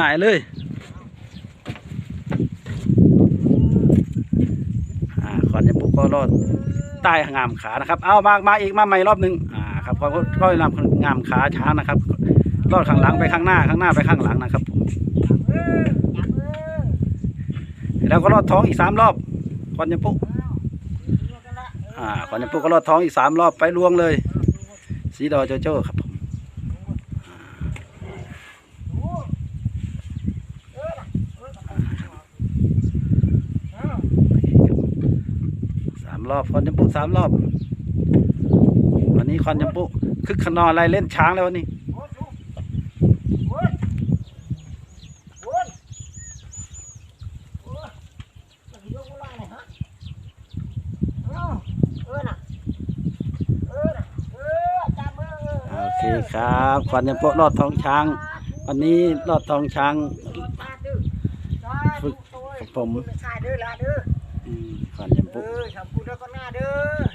หายเลยขอนยำปุกก็รอดใต้งามขานะครับ เอามามาอีกมาใหม่รอบหนึ่งอ่าครับก็ก็นำงามขาช้างนะครับ รอดข้างหลังไปข้างหน้าข้างหน้าไปข้างหลังนะครับเออแล้วก็รอดท้องอีกสามรอบขอนยำปุกดูกันละอ่าขอนยำปุกก็รอดท้องอีกสามรอบไปลวงเลย สีดอโจโจ้ครับผม ดูเออน่ะเออเออ สาม รอบคอนยำปุสามรอบ วันนี้คอนยำปุคึกขนองอะไรเล่นช้างแล้ววันนี้โอ้ดูวนวนโอ้มันยกเวลาเลยฮะเออเออน่ะเออน่ะเออจับเออโอเคครับคอนยำปุรอดท้องช้าง วันนี้รอดท้องช้าง ฝึกกับผม ใช่เอละเด้ออืมคอนเอยำปุอทำกูเด้อก็หน้าเด้อ